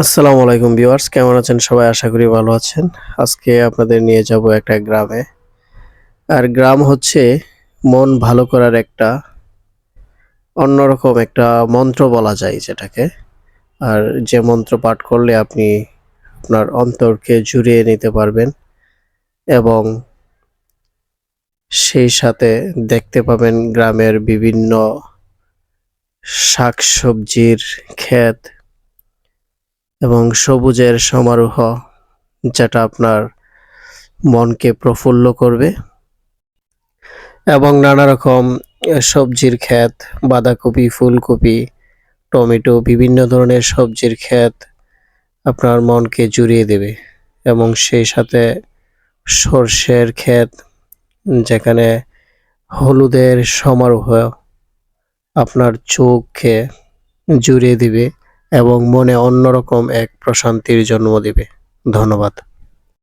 আসসালামু আলাইকুম ভিউয়ার্স, কেমন আছেন? সবাই আশা করি ভালো আছেন। আজকে আপনাদের নিয়ে যাব একটা গ্রামে। আর গ্রাম হচ্ছে মন ভালো করার একটা অন্যরকম একটা মন্ত্র বলা যায় যেটাকে। আর যে মন্ত্র পাঠ করলে আপনি আপনার অন্তরকে জুড়িয়ে নিতে পারবেন এবং সেই সাথে দেখতে পাবেন গ্রামের বিভিন্ন শাকসবজির ক্ষেত এবং সবুজের সমারোহ যেটা আপনার মনকে প্রফুল্ল করবে এবং নানা রকম সবজির ক্ষেত, বাঁধাকপি, ফুলকপি, টমেটো, বিভিন্ন ধরনের সবজির ক্ষেত আপনার মনকে জুড়িয়ে দেবে এবং সেই সাথে সর্ষের ক্ষেত, যেখানে হলুদের সমারোহ আপনার চোখকে জুড়িয়ে দিবে। এবং মনে অন্যরকম এক প্রশান্তির জন্ম দেবে। ধন্যবাদ।